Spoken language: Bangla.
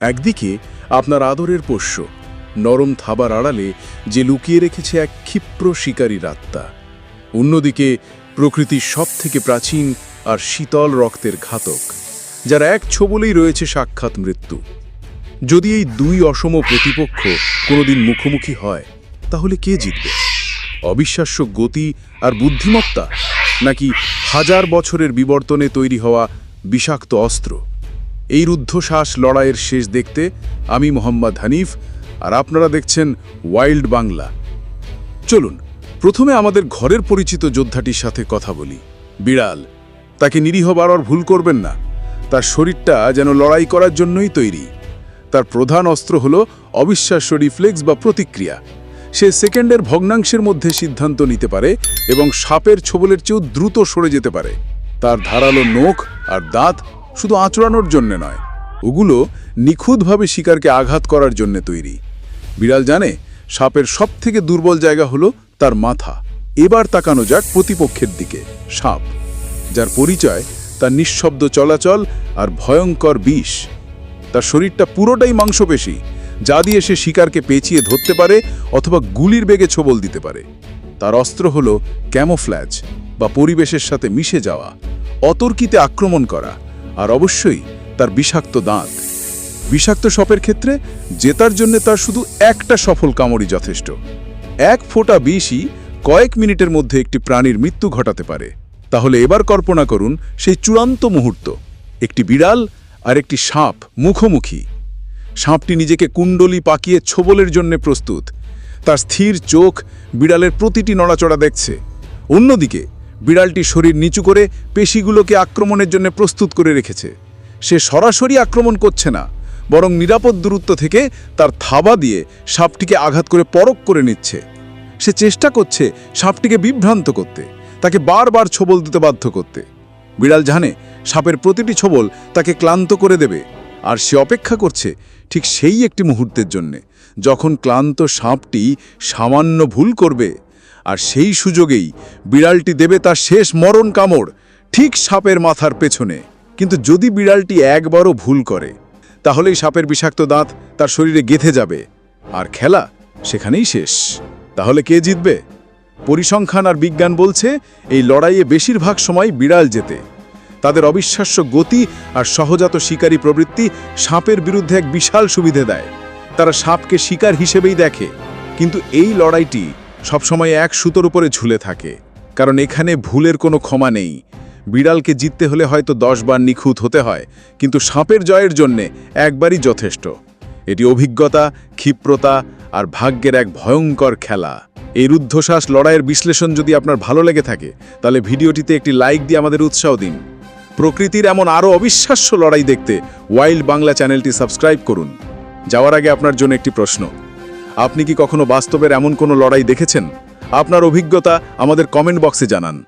একদিকে আপনার আদরের পোষ্য, নরম থাবার আড়ালে যে লুকিয়ে রেখেছে এক ক্ষিপ্র শিকারীর আত্মা। অন্যদিকে প্রকৃতির সব থেকে প্রাচীন আর শীতল রক্তের ঘাতক, যার এক ছোবলেই রয়েছে সাক্ষাৎ মৃত্যু। যদি এই দুই অসম প্রতিপক্ষ কোনোদিন মুখোমুখি হয়, তাহলে কে জিতবে? অবিশ্বাস্য গতি আর বুদ্ধিমত্তা, নাকি হাজার বছরের বিবর্তনে তৈরি হওয়া বিষাক্ত অস্ত্র? এই রুদ্ধশ্বাস লড়াইয়ের শেষ দেখতে আমি মোহাম্মদ হানিফ, আর আপনারা দেখছেন ওয়াইল্ড বাংলা। চলুন, প্রথমে আমাদের ঘরের পরিচিত যোদ্ধাটির সাথে কথা বলি। বিড়াল, তাকে নিরীহ বাড়ার ভুল করবেন না। তার শরীরটা যেন লড়াই করার জন্যই তৈরি। তার প্রধান অস্ত্র হল অবিশ্বাস্য রিফ্লেক্স বা প্রতিক্রিয়া। সে সেকেন্ডের ভগ্নাংশের মধ্যে সিদ্ধান্ত নিতে পারে এবং সাপের ছোবলের চেয়েও দ্রুত সরে যেতে পারে। তার ধারালো নখ আর দাঁত শুধু আঁচড়ানোর জন্য নয়, ওগুলো নিখুঁতভাবে শিকারকে আঘাত করার জন্য তৈরি। বিড়াল জানে, সাপের সবথেকে দুর্বল জায়গা হলো তার মাথা। এবার তাকানো যাক প্রতিপক্ষের দিকে, সাপ। যার পরিচয়, তার নিঃশব্দ চলাচল আর ভয়ঙ্কর বিষ। তার শরীরটা পুরোটাই মাংসপেশি, যা দিয়ে সে শিকারকে পেঁচিয়ে ধরতে পারে অথবা গুলির বেগে ছোবল দিতে পারে। তার অস্ত্র হল ক্যামোফ্ল্যাজ, বা পরিবেশের সাথে মিশে যাওয়া, অতর্কিতে আক্রমণ করা। আর অবশ্যই তার বিষাক্ত দাঁত। বিষাক্ত সাপের ক্ষেত্রে জেতার জন্য তার শুধু একটা সফল কামড়ই যথেষ্ট। এক ফোঁটা বিষই কয়েক মিনিটের মধ্যে একটি প্রাণীর মৃত্যু ঘটাতে পারে। তাহলে এবার কল্পনা করুন সেই চূড়ান্ত মুহূর্ত। একটি বিড়াল আর একটি সাপ মুখোমুখি। সাপটি নিজেকে কুণ্ডলি পাকিয়ে ছোবলের জন্য প্রস্তুত। তার স্থির চোখ বিড়ালের প্রতিটি নড়াচড়া দেখছে। অন্যদিকে বিড়ালটি শরীর নিচু করে পেশিগুলোকে আক্রমণের জন্য প্রস্তুত করে রেখেছে। সে সরাসরি আক্রমণ করছে না, বরং নিরাপদ দূরত্ব থেকে তার থাবা দিয়ে সাপটিকে আঘাত করে পরক করে নিচ্ছে। সে চেষ্টা করছে সাপটিকে বিভ্রান্ত করতে, তাকে বারবার ছোবল দিতে বাধ্য করতে। বিড়াল জানে সাপের প্রতিটি ছোবল তাকে ক্লান্ত করে দেবে, আর সে অপেক্ষা করছে ঠিক সেই একটি মুহূর্তের জন্যে, যখন ক্লান্ত সাপটি সামান্য ভুল করবে আর সেই সুযোগেই বিড়ালটি দেবে তার শেষ মরণ কামড় ঠিক সাপের মাথার পেছনে। কিন্তু যদি বিড়ালটি একবারও ভুল করে, তাহলেই সাপের বিষাক্ত দাঁত তার শরীরে গেঁথে যাবে। আর খেলা সেখানেই শেষ। তাহলে কে জিতবে? পরিসংখ্যান আর বিজ্ঞান বলছে, এই লড়াইয়ে বেশিরভাগ সময় বিড়াল জেতে। তাদের অবিশ্বাস্য গতি আর সহজাত শিকারী প্রবৃত্তি সাপের বিরুদ্ধে এক বিশাল সুবিধে দেয়। তারা সাপকে শিকার হিসেবেই দেখে। কিন্তু এই লড়াইটি সবসময় এক সুতোর উপরে ঝুলে থাকে, কারণ এখানে ভুলের কোনো ক্ষমা নেই। বিড়ালকে জিততে হলে হয়তো দশ বার নিখুঁত হতে হয়, কিন্তু সাপের জয়ের জন্যে একবারই যথেষ্ট। এটি অভিজ্ঞতা, ক্ষিপ্রতা আর ভাগ্যের এক ভয়ঙ্কর খেলা। এই রুদ্ধশ্বাস লড়াইয়ের বিশ্লেষণ যদি আপনার ভালো লেগে থাকে, তাহলে ভিডিওটিতে একটি লাইক দিয়ে আমাদের উৎসাহ দিন। প্রকৃতির এমন আরও অবিশ্বাস্য লড়াই দেখতে ওয়াইল্ড বাংলা চ্যানেলটি সাবস্ক্রাইব করুন। যাওয়ার আগে আপনার জন্য একটি প্রশ্ন। আপনি কি কখনো বাস্তবের এমন কোনো লড়াই দেখেছেন? আপনার অভিজ্ঞতা আমাদের কমেন্ট বক্সে জানান।